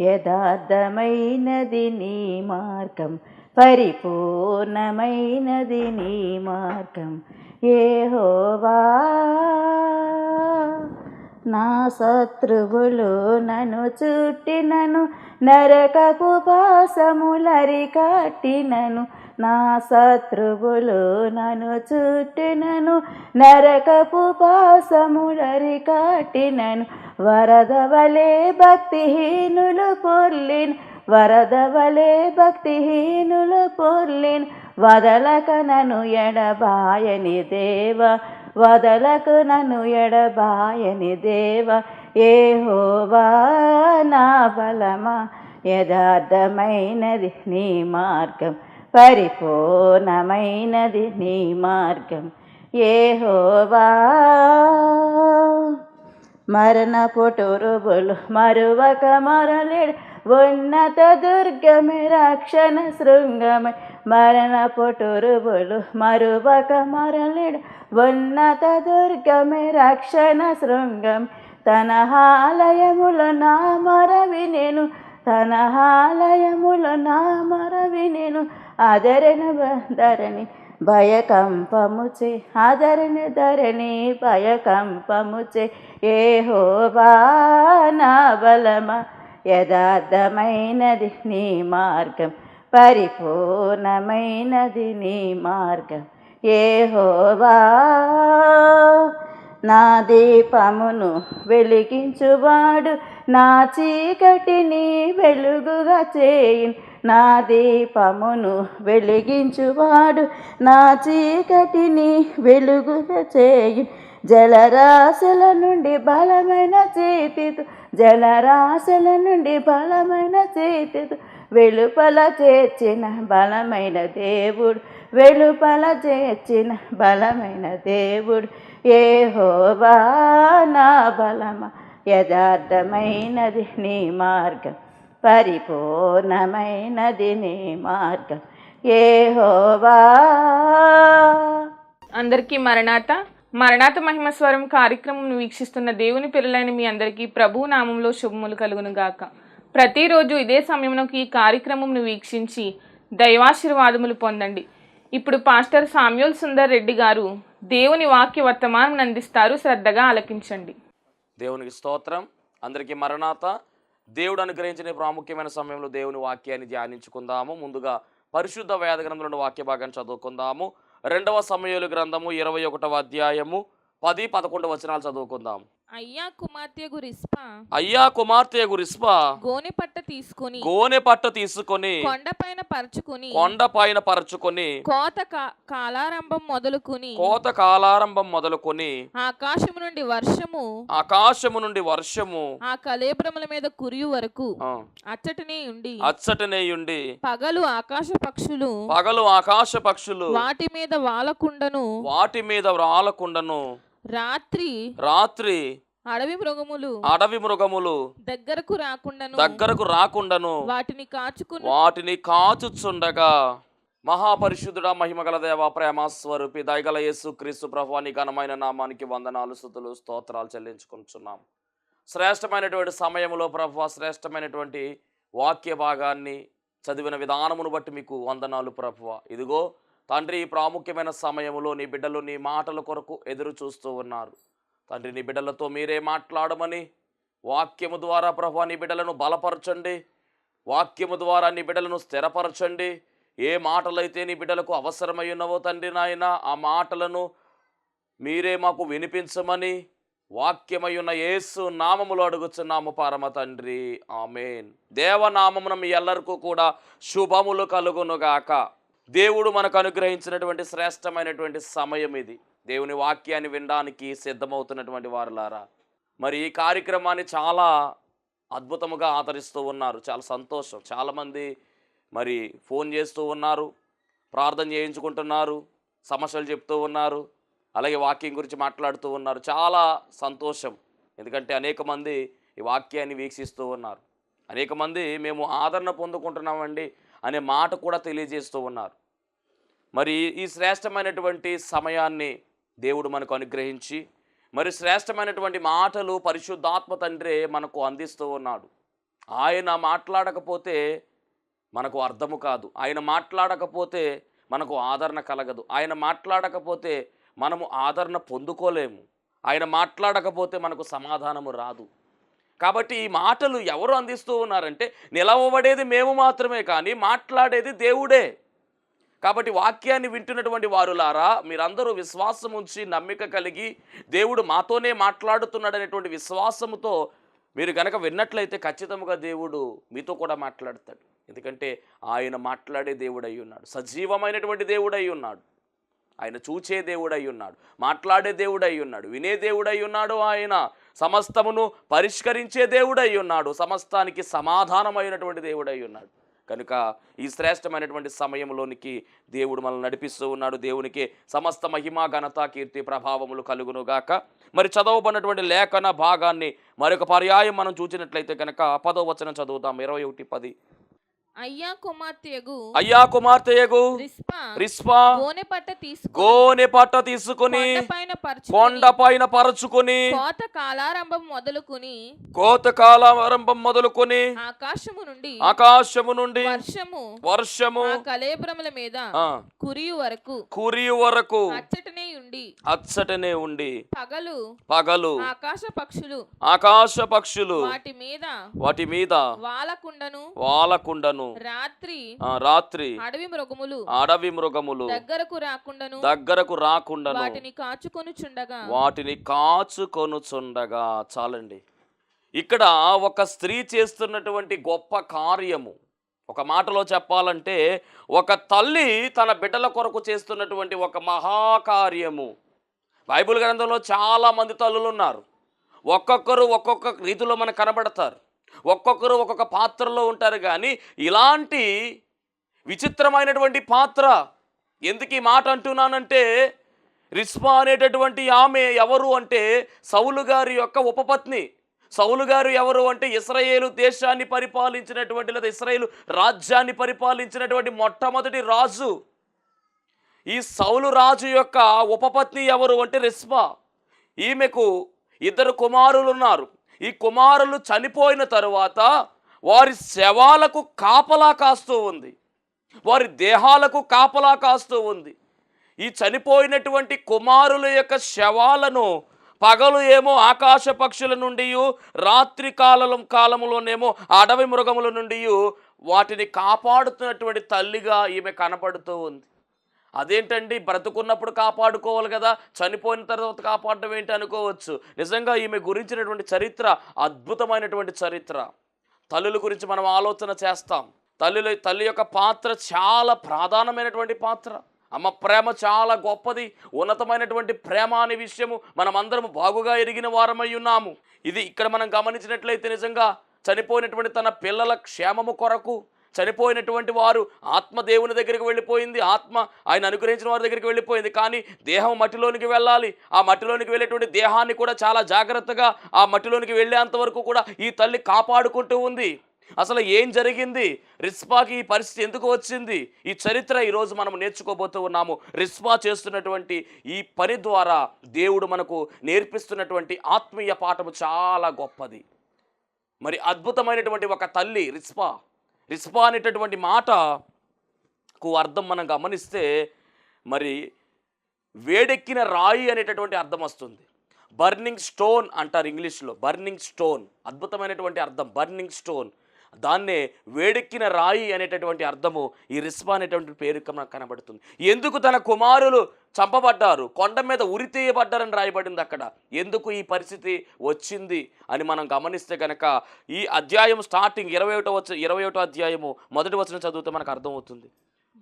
యథార్థమైనది నీ మార్గం పరిపూర్ణమైనది నీ మార్గం. యెహోవా నా శత్రువులు నన్ను చుట్టినను నరకపు పాసములరి కట్టినను నా శత్రువులు నన్ను చుట్టినను నరకపు పాసములరి కాటినను వరదవలే భక్తిహీనులు పొర్లిన్ వరదవలే భక్తిహీనులు పొర్లిన్ వదలక నన్ను ఎడబాయని దేవ వదలకు నన్ను ఎడబాయని దేవ ఏహోవా నా బలమా యథార్థమైనది నీ మార్గం పరిపూర్ణమైనది నీ మార్గం. ఏహోవా! మరణ పుటురుబులు మరువక మరలేడు ఉన్నత దుర్గమే రక్షణ శృంగమే. మరణ పుటురుబులు మరువక మరలేడు ఉన్నత దుర్గమే రక్షణ శృంగం తన ఆలయములు నా మరవి నేను తన ఆలయములు నా మరవి నేను ఆదరణ ధరణి భయకంపముచే ఆదరణ ధరణి భయకంపముచే ఏహోవా నా బలమ యథార్థమైనది నీ మార్గం పరిపూర్ణమైనది నీ మార్గం ఏహోవా నా దీపమును వెలిగించువాడు నా చీకటిని వెలుగుగా చేయి నా దీపమును వెలిగించువాడు నా చీకటిని వెలుగుగా చేయు. జలరాశల నుండి బలమైన చేతితో జలరాశల నుండి బలమైన చేతితో వెలుపల చేర్చిన బలమైన దేవుడు వెలుపల చేర్చిన బలమైన దేవుడు. ఏహోవా నా బలమ యథార్థమైనది నీ మార్గం. పరిపూర్ణమైనది నీ మార్గం. ఏహోవా. అందరికీ మరణాత. మరణాత మహిమ స్వరం కార్యక్రమం వీక్షిస్తున్న దేవుని పిల్లలైన మీ అందరికీ ప్రభు నామంలో శుభములు కలుగును గాక. ప్రతిరోజు ఇదే సమయంలో ఈ కార్యక్రమంను వీక్షించి దైవాశీర్వాదములు పొందండి. ఇప్పుడు పాస్టర్ సామ్యూల్ సుందర్ రెడ్డి గారు దేవుని వాక్య వర్తమానం అందిస్తారు శ్రద్ధగా ఆలకించండి. దేవునికి స్తోత్రం. అందరికీ మరణాత. దేవుడు అనుగ్రహించిన ప్రాముఖ్యమైన సమయంలో దేవుని వాక్యాన్ని ధ్యానించుకుందాము. ముందుగా పరిశుద్ధ వేద గ్రంథంలోని వాక్య భాగాన్ని చదువుకుందాము. రెండవ సమయాలు గ్రంథము ఇరవై ఒకటవ అధ్యాయము పది పదకొండు వచనాలు చదువుకుందాం అయ్యా కుమార్తె గురిస్పా. అయ్యా కుమార్తె గురిస్పా. గోనె పట్ట తీసుకొని గోనె పట్ట తీసుకొని కొండపైన పరుచుకుని కొండ పైన పరచుకొని కోత కాలారంభం మొదలుకుని కోత కాలారంభం మొదలుకొని ఆకాశము నుండి వర్షము ఆకాశము నుండి వర్షము ఆ కలేబ్రముల మీద కురియు వరకు అచ్చటనే ఉండి అచ్చటనేయుండి పగలు ఆకాశ పక్షులు పగలు ఆకాశ పక్షులు వాటి మీద వాలకుండను వాటి మీద రాలకుండను రాత్రి రాత్రి అడవి మృగములు అడవి మృగములు దగ్గరకు రాకుండాను దగ్గరకు రాకుండాను వాటిని కాచుకుని. వాటిని కాచుచుండగా మహాపరిశుద్ధుడ మహిమగల దేవ ప్రేమ స్వరూపి దయగల యేసు క్రీస్తు ప్రభువాని ఘనమైన నామానికి వందనాలు స్థుతులు స్తోత్రాలు చెల్లించుకుంటున్నాం. శ్రేష్టమైనటువంటి సమయంలో ప్రభు శ్రేష్టమైనటువంటి వాక్య భాగాన్ని చదివిన విధానమును బట్టి మీకు వందనాలు ప్రభువ. ఇదిగో తండ్రి ఈ ప్రాముఖ్యమైన సమయంలో నీ బిడ్డలు నీ మాటల కొరకు ఎదురు చూస్తూ ఉన్నారు. తండ్రి నీ బిడ్డలతో మీరే మాట్లాడమని వాక్యము ద్వారా ప్రభు నీ బిడ్డలను బలపరచండి. వాక్యము ద్వారా నీ బిడ్డలను స్థిరపరచండి. ఏ మాటలైతే నీ బిడ్డలకు అవసరమై ఉన్నవో తండ్రి నాయన ఆ మాటలను మీరే మాకు వినిపించమని వాక్యమై ఉన్న యేసు నామములో అడుగుచున్నాము పరమ తండ్రి. ఆమెన్. దేవనామమున మీ ఎల్లరికూ కూడా శుభములు కలుగునుగాక. దేవుడు మనకు అనుగ్రహించినటువంటి శ్రేష్టమైనటువంటి సమయం ఇది. దేవుని వాక్యాన్ని వినడానికి సిద్ధమవుతున్నటువంటి వారులారా. మరి ఈ కార్యక్రమాన్ని చాలా అద్భుతముగా ఆదరిస్తూ ఉన్నారు. చాలా సంతోషం. చాలామంది మరి ఫోన్ చేస్తూ ఉన్నారు ప్రార్థన చేయించుకుంటున్నారు సమస్యలు చెప్తూ ఉన్నారు అలాగే వాక్యం గురించి మాట్లాడుతూ ఉన్నారు. చాలా సంతోషం. ఎందుకంటే అనేక మంది ఈ వాక్యాన్ని వీక్షిస్తూ ఉన్నారు. అనేక మంది మేము ఆదరణ పొందుకుంటున్నామండి అనే మాట కూడా తెలియజేస్తూ ఉన్నారు. మరి ఈ శ్రేష్టమైనటువంటి సమయాన్ని దేవుడు మనకు అనుగ్రహించి మరి శ్రేష్టమైనటువంటి మాటలు పరిశుద్ధాత్మ తండ్రి మనకు అందిస్తూ ఉన్నాడు. ఆయన మాట్లాడకపోతే మనకు అర్థము కాదు. ఆయన మాట్లాడకపోతే మనకు ఆదరణ కలగదు. ఆయన మాట్లాడకపోతే మనము ఆదరణ పొందుకోలేము. ఆయన మాట్లాడకపోతే మనకు సమాధానము రాదు. కాబట్టి ఈ మాటలు ఎవరు అందిస్తూ ఉన్నారంటే నిలవబడేది మేము మాత్రమే కానీ మాట్లాడేది దేవుడే. కాబట్టి వాక్యాన్ని వింటున్నటువంటి వారులారా మీరందరూ విశ్వాసం ఉంచి నమ్మిక కలిగి దేవుడు మాతోనే మాట్లాడుతున్నాడనేటువంటి విశ్వాసముతో మీరు గనక విన్నట్లయితే ఖచ్చితంగా దేవుడు మీతో కూడా మాట్లాడతాడు. ఎందుకంటే ఆయన మాట్లాడే దేవుడై ఉన్నాడు. సజీవమైనటువంటి దేవుడై ఉన్నాడు. ఆయన చూచే దేవుడై ఉన్నాడు. మాట్లాడే దేవుడై ఉన్నాడు. వినే దేవుడై ఉన్నాడు ఆయన. సమస్తమును పరిష్కరించే దేవుడై ఉన్నాడు. సమస్తానికి సమాధానమైనటువంటి దేవుడై ఉన్నాడు. కనుక ఈ శ్రేష్టమైనటువంటి సమయంలోనికి దేవుడు మనల్ని నడిపిస్తూ ఉన్నాడు. దేవునికి సమస్త మహిమ ఘనత కీర్తి ప్రభావములు కలుగునుగాక. మరి చదవబడినటువంటి లేఖన భాగాన్ని మరొక పర్యాయం మనం చూసినట్లయితే కనుక పదో వచనం చదువుతాం ఇరవై ఒకటి పది. అయ్యా కుమార్తెయగు. అయ్యా కుమార్తెయగు. రిస్పా. గోనె పట్ట తీసుకు గోనె పట్ట తీసుకుని పైన కొండ పైన పరచుకొని కోత కాలారంభం మొదలుకుని కోతకాల ఆరంభం మొదలుకొని ఆకాశము నుండి ఆకాశము నుండి వర్షము వర్షము ఆ కలేబ్రముల మీద కురియు వరకు కురి వరకు అచ్చటనే ఉండి అచ్చటనే ఉండి పగలు పగలు ఆకాశ పక్షులు ఆకాశ పక్షులు వాటి మీద వాటి మీద వాలకుండను వాలకుండను రాత్రి ఆ, రాత్రి అడవి మృగములు అడవి మృగములు దగ్గరకు రాకుండాను దగ్గరకు రాకుండాను వాటిని కాచుకొనుచుండగా. వాటిని కాచుకొనుచుండగా. చాలండి. ఇక్కడ ఒక స్త్రీ చేస్తున్నటువంటి గొప్ప కార్యము. ఒక మాటలో చెప్పాలంటే ఒక తల్లి తన బిడ్డల కొరకు చేస్తున్నటువంటి ఒక మహాకార్యము. బైబిల్ గ్రంథంలో చాలా మంది తల్లులు ఉన్నారు. ఒక్కొక్కరు ఒక్కొక్క రీతిలో మనకు కనబడతారు. ఒక్కొక్కరు ఒక్కొక్క పాత్రలో ఉంటారు కానీ ఇలాంటి విచిత్రమైనటువంటి పాత్ర ఎందుకు ఈ మాట అంటున్నానంటే రిస్మా అనేటటువంటి ఆమె ఎవరు అంటే సౌలు గారి యొక్క ఉపపత్ని. సౌలు గారు ఎవరు అంటే ఇస్రాయేలు దేశాన్ని పరిపాలించినటువంటి లేదా ఇస్రాయేలు రాజ్యాన్ని పరిపాలించినటువంటి మొట్టమొదటి రాజు. ఈ సౌలు రాజు యొక్క ఉపపత్ని ఎవరు అంటే రిస్మా. ఈమెకు ఇద్దరు కుమారులు ఉన్నారు. ఈ కుమారులు చనిపోయిన తరువాత వారి శవాలకు కాపలా కాస్తూ ఉంది. వారి దేహాలకు కాపలా కాస్తూ ఉంది. ఈ చనిపోయినటువంటి కుమారుల యొక్క శవాలను పగలు ఏమో ఆకాశ పక్షుల నుండి రాత్రి కాలం కాలంలోనేమో అడవి మృగముల నుండి వాటిని కాపాడుతున్నటువంటి తల్లిగా ఈమె కనపడుతూ ఉంది. అదేంటండి? బ్రతుకున్నప్పుడు కాపాడుకోవాలి కదా. చనిపోయిన తర్వాత కాపాడడం ఏంటి అనుకోవచ్చు. నిజంగా ఈమె గురించినటువంటి చరిత్ర అద్భుతమైనటువంటి చరిత్ర. తల్లుల గురించి మనం ఆలోచన చేస్తాం. తల్లుల తల్లి యొక్క పాత్ర చాలా ప్రధానమైనటువంటి పాత్ర. అమ్మ ప్రేమ చాలా గొప్పది. ఉన్నతమైనటువంటి ప్రేమ అనే విషయము మనమందరం బాగుగా ఎరిగిన వారమై ఉన్నాము. ఇది ఇక్కడ మనం గమనించినట్లయితే నిజంగా చనిపోయినటువంటి తన పిల్లల క్షేమము కొరకు చనిపోయినటువంటి వారు ఆత్మ దేవుని దగ్గరికి వెళ్ళిపోయింది. ఆత్మ ఆయన అనుగ్రహించిన వారి దగ్గరికి వెళ్ళిపోయింది. కానీ దేహం మట్టిలోనికి వెళ్ళాలి. ఆ మట్టిలోనికి వెళ్ళేటువంటి దేహాన్ని కూడా చాలా జాగ్రత్తగా ఆ మట్టిలోనికి వెళ్ళేంత వరకు కూడా ఈ తల్లి కాపాడుకుంటూ ఉంది. అసలు ఏం జరిగింది? రిస్పాకి ఈ పరిస్థితి ఎందుకు వచ్చింది? ఈ చరిత్ర ఈరోజు మనం నేర్చుకోబోతూ ఉన్నాము. రిస్పా చేస్తున్నటువంటి ఈ పని ద్వారా దేవుడు మనకు నేర్పిస్తున్నటువంటి ఆత్మీయ పాఠము చాలా గొప్పది. మరి అద్భుతమైనటువంటి ఒక తల్లి రిస్పా రిస్పా అనేటటువంటి మాటకు అర్థం మనం గమనిస్తే మరి వేడెక్కిన రాయి అనేటటువంటి అర్థం వస్తుంది. బర్నింగ్ స్టోన్ అంటారు ఇంగ్లీష్లో. Burning stone. అద్భుతమైనటువంటి అర్థం. Burning stone. దాన్నే వేడెక్కిన రాయి అనేటటువంటి అర్థము ఈ రిస్పా అనేటువంటి పేరు మనకు కనబడుతుంది. ఎందుకు తన కుమారులు చంపబడ్డారు? కొండ మీద ఉరితీయబడ్డారని రాయబడింది అక్కడ. ఎందుకు ఈ పరిస్థితి వచ్చింది అని మనం గమనిస్తే కనుక ఈ అధ్యాయం స్టార్టింగ్ ఇరవై ఒకటో వచ్చ ఇరవై ఒకటో అధ్యాయము మొదటి వచ్చిన చదివితే మనకు అర్థమవుతుంది.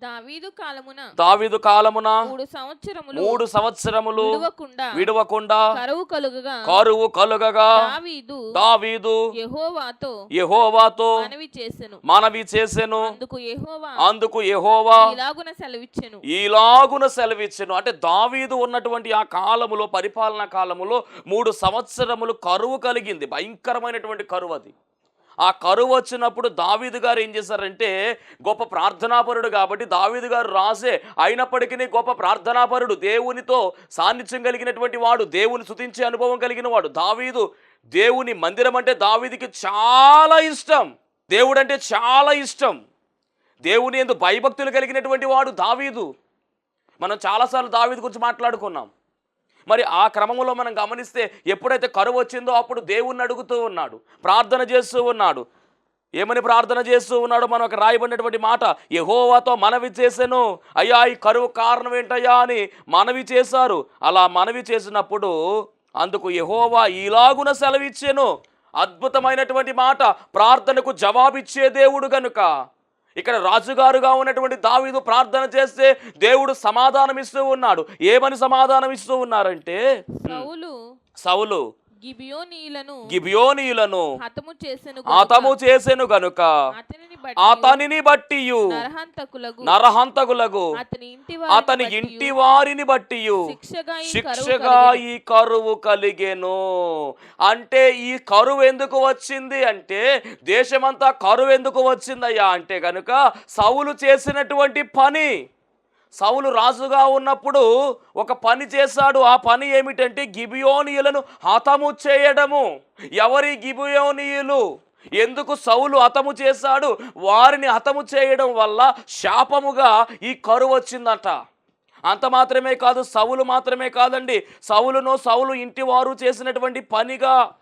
దావీదు కాలమున దావీదు కాలమున మూడు సంవత్సరములు మూడు సంవత్సరములు విడవకుండా విడవకుండా కరువు కలుగగా కరువు కలుగగా దావీదు దావీదు యెహోవాతో యెహోవాతో మనవి చేసెను. మనవి చేసెను. అందుకు యెహోవా అందుకు యెహోవా ఇలాగున సెలవిచ్చెను. ఈలాగున సెలవిచ్చెను. అంటే దావీదు ఉన్నటువంటి ఆ కాలములో పరిపాలన కాలములో మూడు సంవత్సరములు కరువు కలిగింది. భయంకరమైనటువంటి కరువు అది. ఆ కరువు వచ్చినప్పుడు దావీదు గారు ఏం చేశారంటే గొప్ప ప్రార్థనాపరుడు కాబట్టి దావీదు గారు రాసే అయినప్పటికీ గొప్ప ప్రార్థనాపరుడు దేవునితో సాన్నిధ్యం కలిగినటువంటి వాడు దేవుని స్తుతించే అనుభవం కలిగిన వాడు. దావీదు దేవుని మందిరం అంటే దావీదికి చాలా ఇష్టం. దేవుడు అంటే చాలా ఇష్టం. దేవుని ఎందు భయభక్తులు కలిగినటువంటి వాడు దావీదు. మనం చాలాసార్లు దావీదు గురించి మాట్లాడుకున్నాం. మరి ఆ క్రమంలో మనం గమనిస్తే ఎప్పుడైతే కరువు వచ్చిందో అప్పుడు దేవుణ్ణి అడుగుతూ ఉన్నాడు ప్రార్థన చేస్తూ ఉన్నాడు. ఏమని ప్రార్థన చేస్తూ ఉన్నాడు మనం ఒక రాయబడినటువంటి మాట యహోవాతో మనవి చేశాను అయ్యా ఈ కరువు కారణం ఏంటయ్యా అని మనవి చేశారు. అలా మనవి చేసినప్పుడు అందుకు యహోవా ఇలాగున సెలవిచ్చాను. అద్భుతమైనటువంటి మాట ప్రార్థనకు జవాబిచ్చే దేవుడు గనుక. ఇక్కడ రాజుగారుగా ఉన్నటువంటి దావీదు ప్రార్థన చేస్తే దేవుడు సమాధానం ఇస్తూ ఉన్నాడు. ఏమని సమాధానం ఇస్తూ ఉన్నారంటే సౌలు. సౌలు గిబియోనీయులను గిబియోనీయులను హతము చేసెను హతము చేసెను గనుక అతనిని బట్టి నరహంతకులకు అతని ఇంటి వారిని బట్టి శిక్షగా ఈ శిక్షగా ఈ కరువు కలిగెను. అంటే ఈ కరువు ఎందుకు వచ్చింది అంటే దేశమంతా కరువు ఎందుకు వచ్చిందయ్యా? అంటే కనుక సౌలు చేసినటువంటి పని సౌలు రాజుగా ఉన్నప్పుడు ఒక పని చేశాడు. ఆ పని ఏమిటంటే గిబియోనియులను హతము చేయడము. ఎవరి గిబియోనియులు? ఎందుకు సౌలు హతము చేశాడు? వారిని హతము చేయడం వల్ల శాపముగా ఈ కరువు వచ్చిందట. అంత మాత్రమే కాదు సవులు మాత్రమే కాదండి. సవులును సవులు ఇంటి వారు చేసినటువంటి పనిగా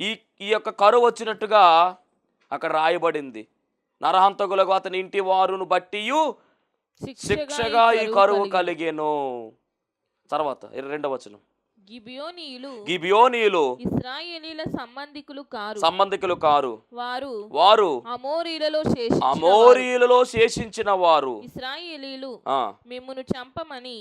ఈ ఈ యొక్క కరువు వచ్చినట్టుగా అక్కడ రాయబడింది. నరహంతకులకు అతని ఇంటి వారును బట్టియు శిక్షగా ఈ కరువు కలిగేను తర్వాత రెండవ వచనం. గిబియోనీయులు గిబియోనీయులు ఇస్రాయేలీల సంబంధికులు కారు. సంబంధికులు కారు. వారు వారు అమోరీలలో శేషి అమోరీయులలో శేషించిన వారు ఇస్రాయేలీలు మిమ్మును చంపమని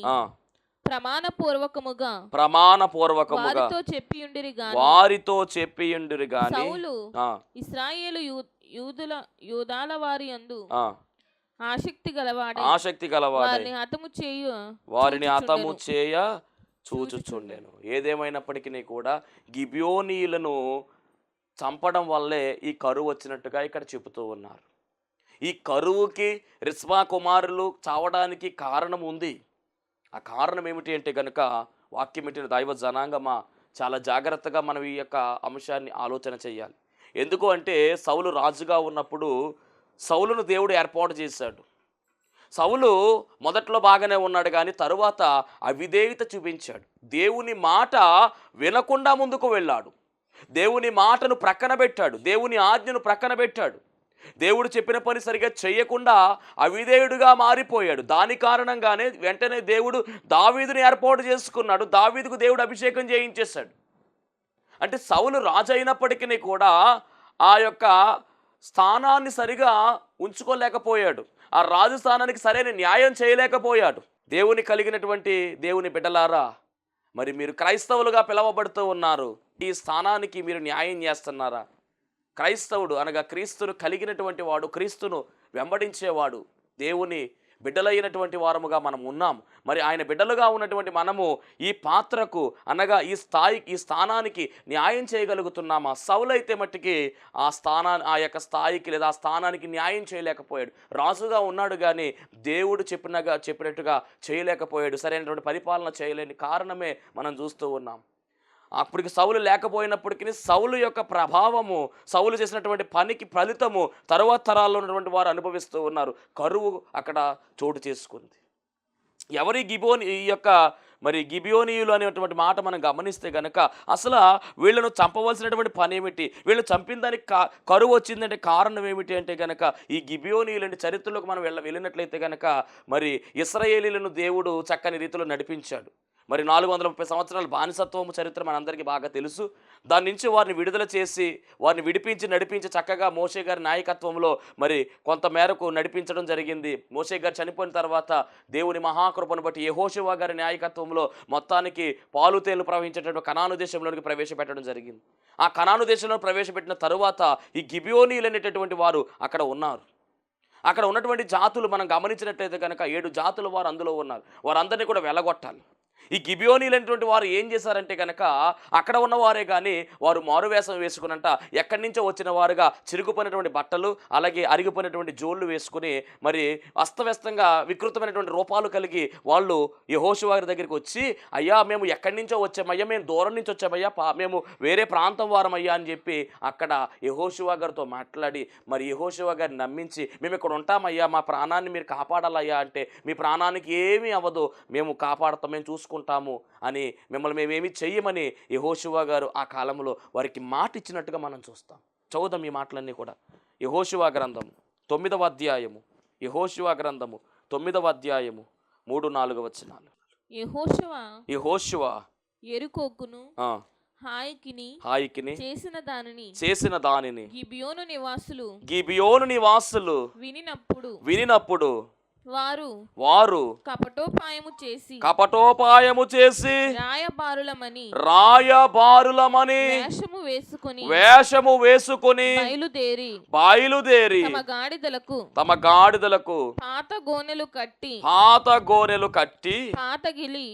ప్రమాణపూర్వకముగా ప్రమాణపూర్వకముగా వారితో చెప్పి ఉండిరి గాని వారితో చెప్పియుండిరి గాని సౌలు ఇస్రాయేలు యూదుల యూదాల వారి అందు ఆ, ఆసక్తి గలవాడే ఆసక్తి గలవాడై హతము చేయు వారిని హతము చూచుచుండెను. చేయ చూచుచుండెను. ఏదేమైనప్పటికీ కూడా గిబియోనీయులను చంపడం వల్లే ఈ కరువు వచ్చినట్టుగా ఇక్కడ చెబుతూ ఉన్నారు. ఈ కరువుకి రిస్వా కుమారులు చావడానికి కారణం ఉంది. ఆ కారణం ఏమిటి అంటే కనుక వాక్యం పెట్టిన దైవ జనాంగమా చాలా జాగ్రత్తగా మనం ఈ యొక్క అంశాన్ని ఆలోచన చేయాలి. ఎందుకు అంటే సౌలు రాజుగా ఉన్నప్పుడు సౌలును దేవుడు ఏర్పాటు చేశాడు. సౌలు మొదట్లో బాగానే ఉన్నాడు కానీ తరువాత అవిధేయత చూపించాడు. దేవుని మాట వినకుండా ముందుకు వెళ్ళాడు. దేవుని మాటను ప్రక్కన పెట్టాడు. దేవుని ఆజ్ఞను ప్రక్కన పెట్టాడు. దేవుడు చెప్పిన పని సరిగా చేయకుండా అవిధేయుడుగా మారిపోయాడు. దాని కారణంగానే వెంటనే దేవుడు దావీదుని ఏర్పాటు చేసుకున్నాడు. దావీదుకు దేవుడు అభిషేకం చేయించేశాడు. అంటే సౌలు రాజు అయినప్పటికీ కూడా ఆ యొక్క స్థానాన్ని సరిగా ఉంచుకోలేకపోయాడు. ఆ రాజు స్థానానికి సరైన న్యాయం చేయలేకపోయాడు. దేవుని కలిగినటువంటి దేవుని బిడ్డలారా మరి మీరు క్రైస్తవులుగా పిలవబడుతూ ఉన్నారు. ఈ స్థానానికి మీరు న్యాయం చేస్తున్నారా? క్రైస్తవుడు అనగా క్రీస్తును కలిగినటువంటి వాడు క్రీస్తును వెంబడించేవాడు దేవుని బిడ్డలైనటువంటి వారముగా మనం ఉన్నాం. మరి ఆయన బిడ్డలుగా ఉన్నటువంటి మనము ఈ పాత్రకు అనగా ఈ స్థాయికి ఈ స్థానానికి న్యాయం చేయగలుగుతున్నామా? సౌలైతే మట్టికి ఆ స్థానా ఆ యొక్క స్థాయికి లేదా ఆ స్థానానికి న్యాయం చేయలేకపోయాడు. రాజుగా ఉన్నాడు కానీ దేవుడు చెప్పినగా చెప్పినట్టుగా చేయలేకపోయాడు. సరైనటువంటి పరిపాలన చేయలేని కారణమే మనం చూస్తూ ఉన్నాం. అప్పటికి సౌలు లేకపోయినప్పటికీ సౌలు యొక్క ప్రభావము సౌలు చేసినటువంటి పనికి ఫలితము తరువాత తరాల్లో ఉన్నటువంటి వారు అనుభవిస్తూ ఉన్నారు. కరువు అక్కడ చోటు చేసుకుంది. ఎవరి గిబోని ఈ యొక్క మరి గిబియోనీయులు అనేటువంటి మాట మనం గమనిస్తే గనక అసలు వీళ్ళను చంపవలసినటువంటి పని ఏమిటి? వీళ్ళు చంపిన దానికి కా కరువు వచ్చిందంటే కారణం ఏమిటి అంటే గనక ఈ గిబియోనీయులు అంటే చరిత్రలోకి మనం వెళ్ళ వెళ్ళినట్లయితే గనక మరి ఇస్రాయేలీలను దేవుడు చక్కని రీతిలో నడిపించాడు. మరి నాలుగు వందల ముప్పై సంవత్సరాల బానిసత్వము చరిత్ర మనందరికీ బాగా తెలుసు. దాని నుంచి వారిని విడుదల చేసి వారిని విడిపించి నడిపించి చక్కగా మోషే గారి నాయకత్వంలో మరి కొంత మేరకు నడిపించడం జరిగింది. మోషే గారు చనిపోయిన తర్వాత దేవుని మహాకృపను బట్టి యహోశివా గారి నాయకత్వంలో మొత్తానికి పాలు తేలు ప్రవహించేటటువంటి కణాను దేశంలోనికి ప్రవేశపెట్టడం జరిగింది. ఆ కణాను దేశంలో ప్రవేశపెట్టిన తరువాత ఈ గిబియోనీలు అనేటటువంటి వారు అక్కడ ఉన్నారు. అక్కడ ఉన్నటువంటి జాతులు మనం గమనించినట్లయితే కనుక ఏడు జాతుల వారు అందులో ఉన్నారు. వారందరినీ కూడా వెళ్ళగొట్టాలి ఈ గిబియోనీలైనటువంటి వారు ఏం చేశారంటే కనుక అక్కడ ఉన్నవారే కానీ వారు మారువేషం వేసుకునంట ఎక్కడి నుంచో వచ్చిన వారుగా చిరుగుపోయినటువంటి బట్టలు అలాగే అరిగిపోయినటువంటి జోళ్ళు వేసుకుని మరి అస్తవ్యస్తంగా వికృతమైనటువంటి రూపాలు కలిగి వాళ్ళు యహోషు వారి దగ్గరికి వచ్చి అయ్యా మేము ఎక్కడి నుంచో వచ్చామయ్యా మేము దూరం నుంచి వచ్చామయ్యా పా- మేము వేరే ప్రాంతం వారమయ్యా అని చెప్పి అక్కడ యహోషువా గారితో మాట్లాడి మరి యహోషువా గారిని నమ్మించి మేము ఇక్కడ ఉంటామయ్యా మా ప్రాణాన్ని మీరు కాపాడాలయ్యా అంటే మీ ప్రాణానికి ఏమీ అవ్వదు మేము కాపాడతాం మేము చూసుకుంటాం చూసుకుంటాము అని మిమ్మల్ని మేమేమి చెయ్యమని యహోషువా గారు ఆ కాలంలో వారికి మాట ఇచ్చినట్టుగా మనం చూస్తాం. చదువుదాం ఈ మాటలన్నీ కూడా. యహోషువా గ్రంథం తొమ్మిదవ అధ్యాయము. యహోషువా గ్రంథము తొమ్మిదవ అధ్యాయము మూడు నాలుగు యహోషువా ఎరుకోకును హాయికిని హాయికిని చేసిన దానిని చేసిన దానిని గిబియోను నివాసులు గిబియోను నివాసులు వినినప్పుడు వినినప్పుడు వారు వారు కపటోపాయము చేసి కపటోపాయము చేసి రాయబారులమని రాయబారులమని వేషము వేసుకొని వేషము వేసుకొని బయలుదేరి బయలుదేరి తమ గాడిదలకు తమ గాడిదలకు పాత గోనెలు కట్టి పాత గోనెలు కట్టి పాతగిలి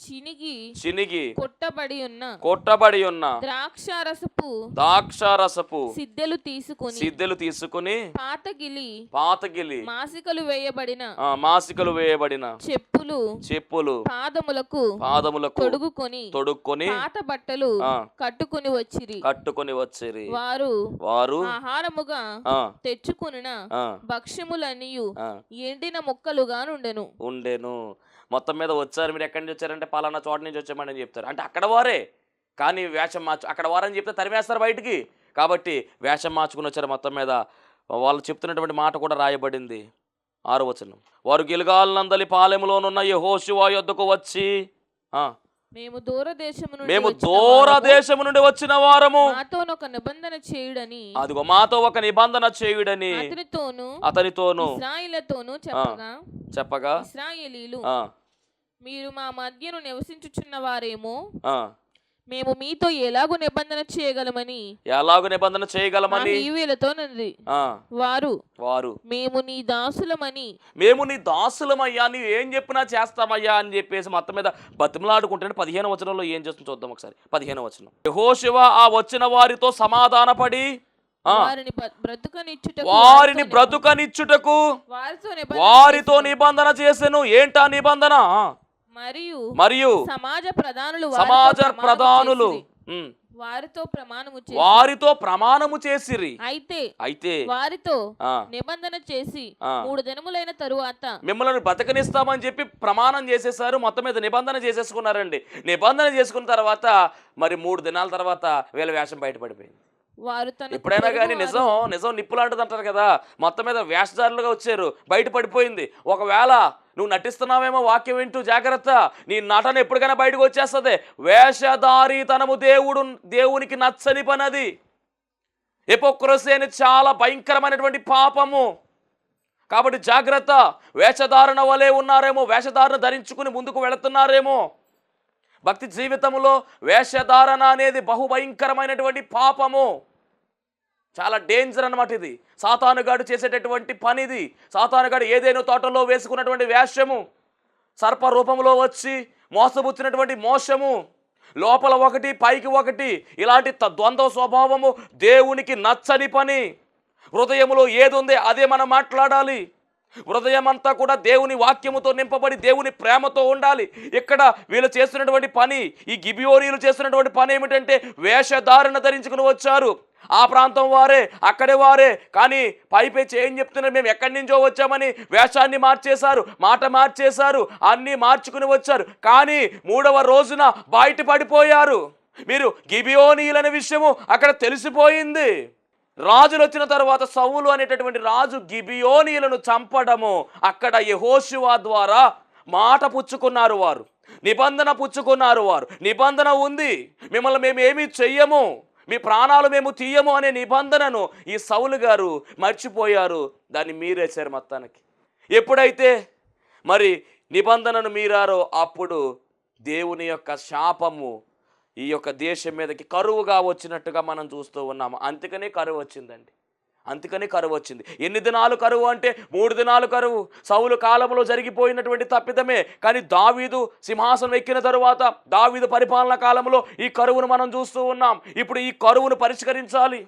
చినిగి చినిగి కొట్టబడి ఉన్న కొట్టబడి ఉన్న ద్రాక్షారసపు ద్రాక్షారసపు సిద్దెలు తీసుకొని సిద్ధెలు తీసుకుని పాతగిలి పాతగిలి మాసికలు వేయబడిన మాసికలు వేయబడిన చెప్పులు చెప్పులు పాదములకు పాదములకు తొడుగుకొని తొడుక్కొని పాత బట్టలు. కట్టుకుని వచ్చిరి. కట్టుకొని వచ్చిరి. వారు వారు ఆహారముగా భక్ష్యములనియు ఆ. ఎండిన ముక్కలుగా నుండెను ఉండేను. మొత్తం మీద వచ్చారు మీరు ఎక్కడి నుంచి వచ్చారంటే పలానా చోట నుంచి వచ్చామని చెప్తారు. అంటే అక్కడ వారే. కానీ వేషం మార్చు అక్కడ వారని చెప్తే తరిమేస్తారు బయటికి. కాబట్టి వేషం మార్చుకుని వచ్చారు మొత్తం మీద. వాళ్ళు చెప్తున్నటువంటి మాట కూడా రాయబడింది. ఆరు వచనం. వారు గిలగాలనందలి పాలెములోనున్న యహోశివా యొద్దకు వచ్చి మేము దూరదేశము నుండి మేము వచ్చిన దూర వారము, దేశము నుండి వచ్చిన వారము. మాతోనొక నిబంధన చేయుడని అదిగో మాతో ఒక నిబంధన చేయుడని అతనితోను అతనితోను. ఇస్రాయిలతోను చెప్పగా చెప్పగా. ఇస్రాయేలీలు మీరు మా మధ్యను నివసించుచున్న వారేమో మేము మీతో ఎలాగూ నిబంధన చేయగలమని. ఎలాగో నిబంధన చేయగలమని? హీవీలతో నంది ఆ, వారు వారు. మేము నీ దాసులమని. మేము నీ దాసులమయ్యా నీవు ఏం చెప్పినా చేస్తామయ్యా అని చెప్పేసి మొత్తం మీద బతిమలాడుకుంటే పదిహేను వచనంలో ఏం చేస్తుందో చూద్దాం ఒకసారి. పదిహేను వచనం. యెహోషువ ఆ వచ్చిన వారితో సమాధానపడి వారిని బ్రతుకనిచ్చుటకు వారితో నిబంధన చేసెను. ఏంటా నిబంధన? మరియు మరియు సమాజ ప్రధానులు వారితో సమాజ ప్రధానులు. వారితో ప్రమాణము చేసి వారితో ప్రమాణము చేసిరి. అయితే అయితే వారితో నిబంధన చేసి. మూడు దినములైన తరువాత మిమ్మల్ని బతకనిస్తామని చెప్పి ప్రమాణం చేసేసారు. మొత్తం మీద నిబంధన చేసేసుకున్నారండి. నిబంధన చేసుకున్న తర్వాత మరి మూడు దినాల తర్వాత వీళ్ళ వేషం బయటపడిపోయింది. వారు తన ఎప్పుడైనా కానీ నిజం నిజం నిప్పు లాంటిది అంటారు కదా. మొత్తం మీద వేషధారులుగా వచ్చారు. బయట పడిపోయింది ఒకవేళ నువ్వు నటిస్తున్నావేమో వాక్యం వింటూ జాగ్రత్త. నీ నటన ఎప్పటికైనా బయటకు వచ్చేస్తుంది. వేషధారీతనము దేవుడు దేవునికి నచ్చని పనది. ఎపోక్రసీ అని చాలా భయంకరమైనటువంటి పాపము. కాబట్టి జాగ్రత్త. వేషధారణ వలె ఉన్నారేమో వేషధారణ ధరించుకుని ముందుకు వెళుతున్నారేమో. భక్తి జీవితంలో వేషధారణ అనేది బహుభయంకరమైనటువంటి పాపము. చాలా డేంజర్ అన్నమాట ఇది. సాతానుగాడు చేసేటటువంటి పని ఇది సాతానుగాడు ఏదైనా తోటలో వేసుకున్నటువంటి వేషము. సర్ప రూపంలో వచ్చి మోసపుచ్చినటువంటి మోసము. లోపల ఒకటి పైకి ఒకటి ఇలాంటి ద్వంద్వ స్వభావము దేవునికి నచ్చని పని. హృదయములో ఏది అదే మనం మాట్లాడాలి. హృదయం అంతా కూడా దేవుని వాక్యముతో నింపబడి దేవుని ప్రేమతో ఉండాలి. ఇక్కడ వీళ్ళు చేస్తున్నటువంటి పని ఈ గిబియోరీలు చేస్తున్నటువంటి పని ఏమిటంటే వేషధారణ ధరించుకుని వచ్చారు. ఆ ప్రాంతం వారే అక్కడే వారే. కానీ పైపేచి ఏం చెప్తున్నారు మేము ఎక్కడి నుంచో వచ్చామని వేషాన్ని మార్చేశారు మాట మార్చేశారు అన్నీ మార్చుకుని వచ్చారు. కానీ మూడవ రోజున బయట పడిపోయారు. మీరు గిబియోనీలనే విషయము అక్కడ తెలిసిపోయింది. రాజులు వచ్చిన తర్వాత సవులు అనేటటువంటి రాజు గిబియోనీలను చంపడము అక్కడ యహోశివా ద్వారా మాట పుచ్చుకున్నారు వారు. నిబంధన పుచ్చుకున్నారు వారు. నిబంధన ఉంది. మిమ్మల్ని మేము ఏమీ చెయ్యము. మీ ప్రాణాలు మేము తీయము అనే నిబంధనను ఈ సౌలు గారు మర్చిపోయారు. దాన్ని మీరేశారు మొత్తానికి. ఎప్పుడైతే మరి నిబంధనను మీరారో అప్పుడు దేవుని యొక్క శాపము ఈ యొక్క దేశం మీదకి కరువుగా వచ్చినట్టుగా మనం చూస్తూ ఉన్నాము. అందుకనే కరువు వచ్చిందండి. అందుకని కరువు వచ్చింది. ఎన్ని దినాలు కరువు అంటే మూడు దినాలు కరువు. సౌలు కాలంలో జరిగిపోయినటువంటి తప్పిదమే. కానీ దావీదు సింహాసనం ఎక్కిన తరువాత దావీదు పరిపాలన కాలంలో ఈ కరువును మనం చూస్తూ ఉన్నాం. ఇప్పుడు ఈ కరువును పరిష్కరించాలి.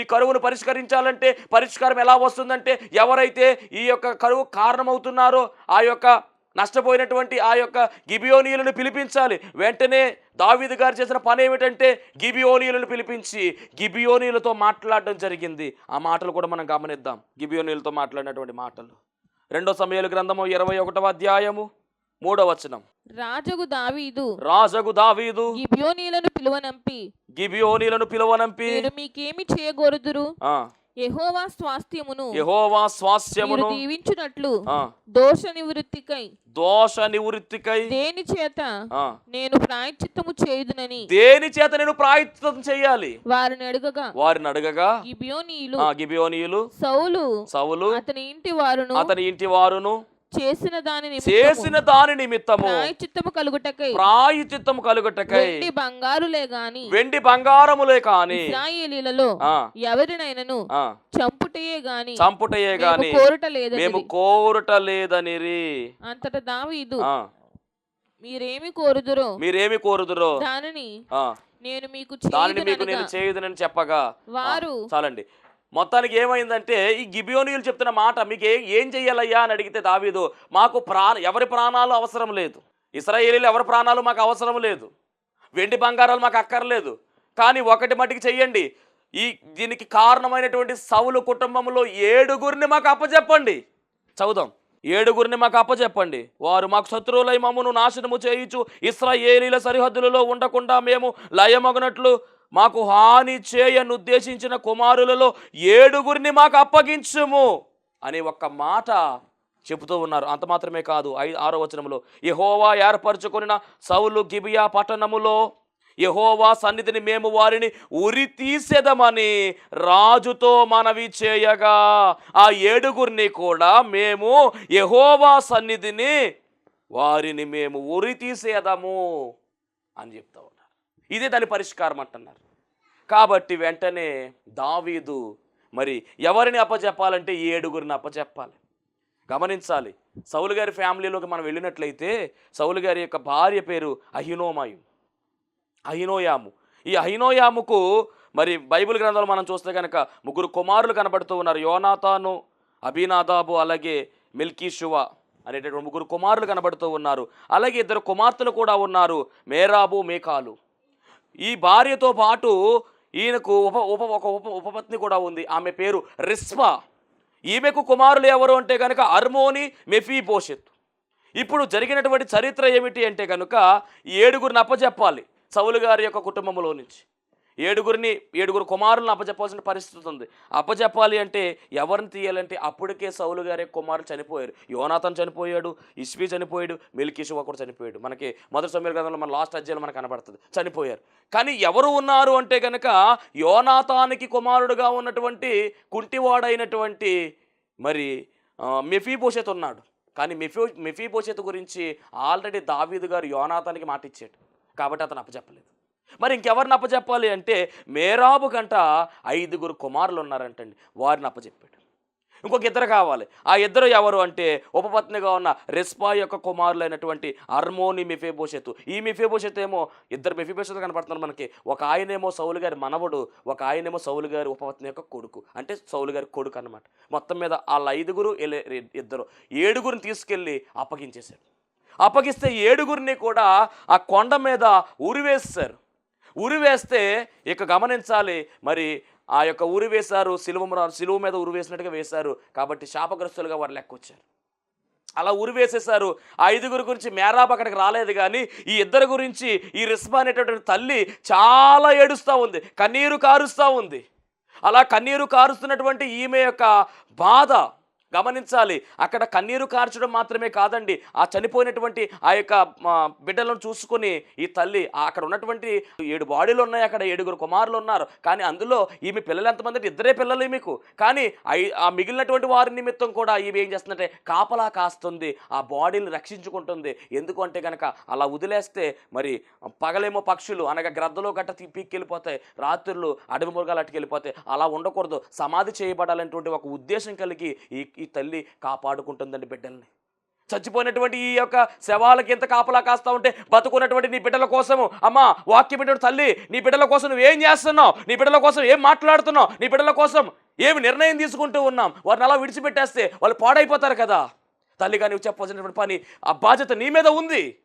ఈ కరువును పరిష్కరించాలంటే పరిష్కారం ఎలా వస్తుందంటే ఎవరైతే ఈ యొక్క కరువు కారణమవుతున్నారో ఆ యొక్క నష్టపోయినటువంటి ఆ యొక్క గిబియోనీయులను పిలిపించాలి. వెంటనే దావీదు గారు చేసిన పని ఏమిటంటే గిబియోనీయులను పిలిపించి గిబియోనీయులతో మాట్లాడడం జరిగింది. ఆ మాటలు కూడా మనం గమనిద్దాం. గిబియోనీయులతో మాట్లాడినటువంటి మాటలు. రెండో సమయాల గ్రంథము ఇరవై ఒకటవ అధ్యాయము మూడవ వచనం. రాజగు దావీదు రాజగు దావీదు గిబియోనీలను పిలువనంపి. గిబియోనీలను పిలువనంపి. మీరు మీకేమి చేయగోరుదురు? యెహోవా స్వాస్థ్యమును యెహోవా దీవించున్నట్లు ఆ, దోష నివృత్తికై. దోష నివృత్తికై దేని చేత? నేను ప్రాయశ్చిత్తము చేయుదునని. దేని చేత నేను ప్రాయత్తం చేయాలి? వారిని అడుగగా. వారిని అడగగా. గిబియోనీయులు. గిబియోనీయులు. సౌలు సౌలు అతని ఇంటి వారును అతని ఇంటి వారును చేసిన దాని చేసిన దాని నిమిత్తము. ప్రాయచిత్తము కలుగుటకై. ప్రాయచిత్తము కలుగుటకై. వెండి బంగారులే గాని వెండి బంగారములే కాని ఇస్రాయేలీలలో ఆ, ఎవరినైనను చంపుటయే గాని చంపుటయే గాని కోరుట లేదని మేము కోరుట లేదనిరి అంతట దావీదు మీరేమి కోరుదురో మీరేమి కోరుదురో. దానిని నేను మీకు దానిని మీకు నేను చేయుదనని చెప్పగా. వారు చాలండి. మొత్తానికి ఏమైందంటే ఈ గిబియోనియులు చెప్తున్న మాట మీకు ఏం చెయ్యాలయ్యా? అని అడిగితే దావీదు మాకు ప్రాణ ఎవరి ప్రాణాలు అవసరం లేదు. ఇస్రాయేలీలు ఎవరి ప్రాణాలు మాకు అవసరం లేదు. వెండి బంగారాలు మాకు అక్కర్లేదు. కానీ ఒకటి మటుకు చెయ్యండి. ఈ దీనికి కారణమైనటువంటి సౌలు కుటుంబంలో ఏడుగురిని మాకు అప్పచెప్పండి చదువుదాం. ఏడుగురిని మాకు అప్పచెప్పండి వారు మాకు శత్రువులై మమ్మను నాశనము చేయించు ఇస్రాయేలీల సరిహద్దులలో ఉండకుండా మేము లయమగనట్లు మాకు హాని చేయను ఉద్దేశించిన కుమారులలో ఏడుగురిని మాకు అప్పగించుము అనే ఒక్క మాట చెబుతూ ఉన్నారు. అంత మాత్రమే కాదు ఐ ఆరో వచనంలో యహోవా ఏర్పరచుకున్న సౌలు గిబియా పట్టణములో యహోవా సన్నిధిని మేము వారిని ఉరి తీసేదమని రాజుతో మనవి చేయగా ఆ ఏడుగురిని కూడా మేము యహోవా సన్నిధిని వారిని మేము ఉరి తీసేదము అని చెప్తా. ఇదే దాని పరిష్కారం అంటున్నారు. కాబట్టి వెంటనే దావీదు మరి ఎవరిని అప్పచెప్పాలంటే ఈ ఏడుగురిని అప్పచెప్పాలి. గమనించాలి. సౌలు గారి ఫ్యామిలీలోకి మనం వెళ్ళినట్లయితే సౌలు గారి యొక్క భార్య పేరు అహినోమాయు. అహినోయాము. ఈ అహినోయాముకు మరి బైబిల్ గ్రంథాలు మనం చూస్తే కనుక ముగ్గురు కుమారులు కనబడుతూ ఉన్నారు. యోనాతాను అభినాదాబు అలాగే మిల్కీషువ అనేటటువంటి ముగ్గురు కుమారులు కనబడుతూ ఉన్నారు. అలాగే ఇద్దరు కుమార్తెలు కూడా ఉన్నారు. మేరాబు మేకాలు. ఈ భార్యతో పాటు ఈయనకు ఉప ఉప ఒక ఉప ఉపపత్ని కూడా ఉంది. ఆమె పేరు రిస్మా. ఈమెకు కుమారులు ఎవరు అంటే కనుక అర్మోని మెఫీబోషెత్. ఇప్పుడు జరిగినటువంటి చరిత్ర ఏమిటి అంటే కనుక ఈ ఏడుగురిని అప్పచెప్పాలి సౌలు గారి యొక్క కుటుంబంలో నుంచి. ఏడుగురిని ఏడుగురు కుమారులను అప్పచెప్పాల్సిన పరిస్థితి ఉంది. అప్పచెప్పాలి అంటే ఎవరిని తీయాలంటే అప్పటికే సౌలు గారి కుమారులు చనిపోయారు యోనాథన్ చనిపోయాడు ఇస్వి చనిపోయాడు మిల్కిషువ కూడా చనిపోయాడు. మనకి మొదటి సమీర గ్రంథంలో మన లాస్ట్ అధ్యాయంలో మనకు కనబడుతుంది. చనిపోయారు. కానీ ఎవరు ఉన్నారు అంటే కనుక యోనాథానికి కుమారుడుగా ఉన్నటువంటి కుంటివాడైనటువంటి మరి మెఫీపోషత్ ఉన్నాడు. కానీ మెఫీ మెఫీపోషత్ గురించి ఆల్రెడీ దావీదు గారు యోనాథానికి మాట ఇచ్చాడు కాబట్టి అతను అప్పచెప్పలేదు మరి ఇంకెవరిని అప్పచెప్పాలి అంటే మేరాబు కంట ఐదుగురు కుమారులు ఉన్నారంటండి. వారిని అప్పచెప్పాడు ఇంకొక ఇద్దరు కావాలి. ఆ ఇద్దరు ఎవరు అంటే ఉపపత్నిగా ఉన్న రెస్పా యొక్క కుమారులైనటువంటి అర్మోని మిఫేబోషెతు. ఈ మిఫేబోషెత్ ఏమో ఇద్దరు మిఫేబోషెత్ కనపడుతున్నారు మనకి. ఒక ఆయనేమో సౌలు గారి మనవడు ఒక ఆయనేమో సౌలు గారి ఉపపత్ని యొక్క కొడుకు. అంటే సౌలు గారి కొడుకు అనమాట మొత్తం మీద వాళ్ళ ఐదుగురు ఇద్దరు. ఏడుగురిని తీసుకెళ్ళి అప్పగించేశారు. అప్పగిస్తే ఏడుగురిని కూడా ఆ కొండ మీద ఉరివేస్తారు ఉరి వేస్తే ఇక గమనించాలి. మరి ఆ యొక్క ఉరి వేశారు సిలువ సిలువ మీద ఉరి వేసినట్టుగా వేశారు. కాబట్టి శాపగ్రస్తులుగా వారు లెక్కొచ్చారు. అలా ఉరి వేసేసారు ఆ ఐదుగురు గురించి మేరాబ్ అక్కడికి రాలేదు కానీ ఈ ఇద్దరు గురించి ఈ రిస్మా అనేటటువంటి తల్లి చాలా ఏడుస్తూ ఉంది. కన్నీరు కారుస్తూ ఉంది. అలా కన్నీరు కారుస్తున్నటువంటి ఈమె యొక్క బాధ గమనించాలి. అక్కడ కన్నీరు కార్చడం మాత్రమే కాదండి. ఆ చనిపోయినటువంటి ఆ యొక్క బిడ్డలను చూసుకుని ఈ తల్లి అక్కడ ఉన్నటువంటి ఏడు బాడీలు ఉన్నాయి. అక్కడ ఏడుగురు కుమారులు ఉన్నారు. కానీ అందులో ఈమె పిల్లలు ఎంతమంది ఇద్దరే పిల్లలు మీకు కానీ ఆ మిగిలినటువంటి వారి నిమిత్తం కూడా ఈమె ఏం చేస్తుందంటే కాపలా కాస్తుంది. ఆ బాడీని రక్షించుకుంటుంది. ఎందుకంటే కనుక అలా వదిలేస్తే మరి పగలేమో పక్షులు అనగా గ్రద్దలో గట్ట పీక్కెళ్ళిపోతాయి. రాత్రులు అడవి మృగాలు అట్టుకెళ్ళిపోతాయి అలా ఉండకూడదు. సమాధి చేయబడాలనేటువంటి ఒక ఉద్దేశం కలిగి ఈ ఈ తల్లి కాపాడుకుంటుందండి బిడ్డల్ని. చచ్చిపోయినటువంటి ఈ యొక్క శవాలకి ఎంత కాపలా కాస్తా ఉంటే బతుకున్నటువంటి నీ బిడ్డల కోసము. అమ్మా వాక్య తల్లి నీ బిడ్డల కోసం నువ్వేం చేస్తున్నావు? నీ బిడ్డల కోసం ఏం మాట్లాడుతున్నావు? నీ బిడ్డల కోసం ఏమి నిర్ణయం తీసుకుంటూ ఉన్నాం? వారిని అలా విడిచిపెట్టేస్తే వాళ్ళు పాడైపోతారు కదా. తల్లిగా నువ్వు చెప్పవలసినటువంటి పని ఆ బాధ్యత నీ మీద ఉంది.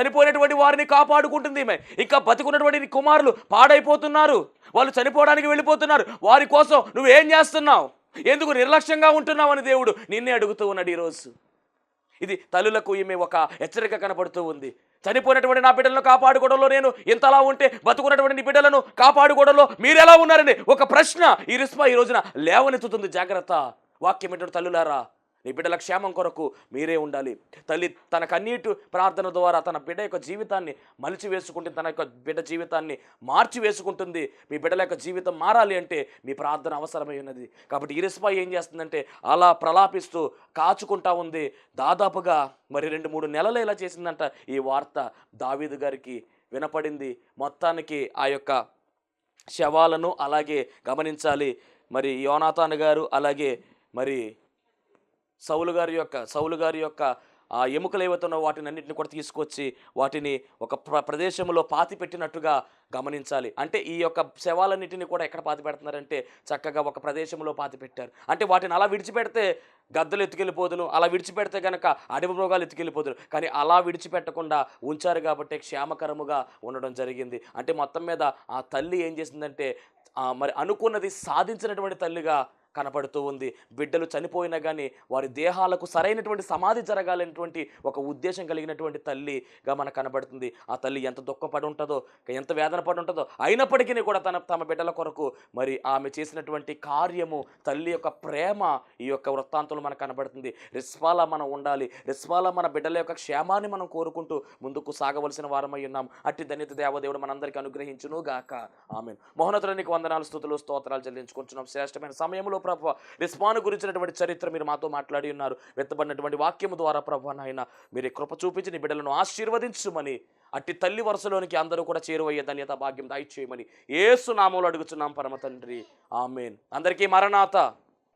చనిపోయినటువంటి వారిని కాపాడుకుంటుంది ఈమె. ఇంకా బతుకున్నటువంటి నీ కుమారులు పాడైపోతున్నారు. వాళ్ళు చనిపోవడానికి వెళ్ళిపోతున్నారు. వారి కోసం నువ్వు ఏం చేస్తున్నావు? ఎందుకు నిర్లక్ష్యంగా ఉంటున్నావని దేవుడు నిన్నే అడుగుతూ ఉన్నాడు ఈరోజు. ఇది తల్లులకు ఈమె ఒక హెచ్చరిక కనపడుతూ ఉంది. చనిపోయినటువంటి నా బిడ్డలను కాపాడుకోవడంలో నేను ఇంతలా ఉంటే బతుకున్నటువంటి నీ బిడ్డలను కాపాడుకోవడంలో మీరు ఎలా ఉన్నారని ఒక ప్రశ్న ఈ రిస్పా ఈ రోజున లేవనెత్తుతుంది. జాగ్రత్త. వాక్యం ఏంటంటే తల్లులారా నీ బిడ్డల క్షేమం కొరకు మీరే ఉండాలి. తల్లి తన కన్నీటి ప్రార్థన ద్వారా తన బిడ్డ యొక్క జీవితాన్ని మలిచి వేసుకుంటుంది తన యొక్క బిడ్డ జీవితాన్ని మార్చి వేసుకుంటుంది మీ బిడ్డల యొక్క జీవితం మారాలి అంటే మీ ప్రార్థన అవసరమై ఉన్నది. కాబట్టి ఇరిస్పా ఏం చేస్తుందంటే అలా ప్రలాపిస్తూ కాచుకుంటా ఉంది. దాదాపుగా మరి రెండు మూడు నెలలు ఇలా చేసిందంట ఈ వార్త దావీదు గారికి వినపడింది. మొత్తానికి ఆ యొక్క శవాలను అలాగే గమనించాలి. మరి యోనాథాన్ గారు అలాగే మరి సౌలు గారి యొక్క సౌలు గారి యొక్క ఆ ఎముకలు ఏవైతున్నో వాటిని అన్నింటిని కూడా తీసుకొచ్చి వాటిని ఒక ప్ర ప్రదేశంలో పాతి పెట్టినట్టుగా గమనించాలి. అంటే ఈ యొక్క శవాలన్నింటినీ కూడా ఎక్కడ పాతి పెడుతున్నారంటే చక్కగా ఒక ప్రదేశంలో పాతి పెట్టారు అంటే వాటిని అలా విడిచిపెడితే గద్దలు ఎత్తుకెళ్ళిపోదును అలా విడిచిపెడితే కనుక అడవి మృగాలు ఎత్తుకెళ్ళిపోదును. కానీ అలా విడిచిపెట్టకుండా ఉంచారు కాబట్టి క్షేమకరముగా ఉండడం జరిగింది. అంటే మొత్తం మీద ఆ తల్లి ఏం చేసిందంటే మరి అనుకున్నది సాధించినటువంటి తల్లిగా కనపడుతూ ఉంది. బిడ్డలు చనిపోయినా కానీ వారి దేహాలకు సరైనటువంటి సమాధి జరగాలనేటువంటి ఒక ఉద్దేశం కలిగినటువంటి తల్లిగా మనకు కనబడుతుంది. ఆ తల్లి ఎంత దుఃఖపడి ఉంటుందో ఎంత వేదన పడి ఉంటుందో అయినప్పటికీ కూడా తన తమ బిడ్డల కొరకు మరి ఆమె చేసినటువంటి కార్యము తల్లి యొక్క ప్రేమ ఈ యొక్క వృత్తాంతంలో మనకు కనబడుతుంది. రిస్వాలా మనం ఉండాలి. రిస్వాలా మన బిడ్డల యొక్క క్షేమాన్ని మనం కోరుకుంటూ ముందుకు సాగవలసిన వారమై ఉన్నాం. అట్టి ధన్యత దేవదేవుడు మనందరికీ అనుగ్రహించును గాక ఆమె మోహనతురానికి వందనాలు స్థుతులు స్తోత్రాలు చెల్లించుకుంటున్నాం. శ్రేష్టమైన సమయంలో ప్రభు. రిస్పాను గురించినటువంటి చరిత్ర మీరు మాతో మాట్లాడి ఉన్నారు. వెత్తబడినటువంటి వాక్యము ద్వారా ప్రభు నాయన మీరు కృప చూపించి నీ బిడ్డలను ఆశీర్వదించుమని అట్టి తల్లి వరుసలోనికి అందరూ కూడా చేరువయ్యే ధన్యత భాగ్యం దయచేయమని ఏసు నామంలో అడుగుతున్నాం పరమ తండ్రి. ఆమెన్. అందరికీ మరణాత.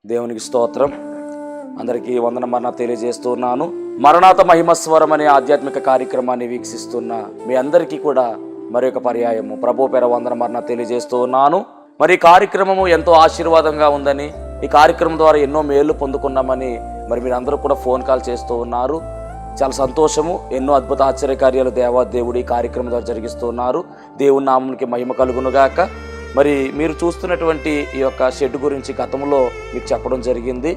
దేవునికి స్తోత్రం. అందరికీ వందన మరణ తెలియజేస్తున్నాను. మరణాత మహిమస్వరం అనే ఆధ్యాత్మిక కార్యక్రమాన్ని వీక్షిస్తున్న మీ అందరికీ కూడా మరొక పర్యాయము. ప్రభు పేర వందన మరణ తెలియజేస్తూ ఉన్నాను మరి ఈ కార్యక్రమము ఎంతో ఆశీర్వాదంగా ఉందని ఈ కార్యక్రమం ద్వారా ఎన్నో మేలు పొందుకున్నామని మరి మీరు అందరూ కూడా ఫోన్ కాల్ చేస్తూ ఉన్నారు. చాలా సంతోషము. ఎన్నో అద్భుత ఆశ్చర్యకార్యాలు దేవా దేవుడి ఈ కార్యక్రమం ద్వారా జరిగిస్తూ ఉన్నారు. దేవుని నామానికి మహిమ కలుగునుగాక. మరి మీరు చూస్తున్నటువంటి ఈ యొక్క షెడ్ గురించి గతంలో మీకు చెప్పడం జరిగింది.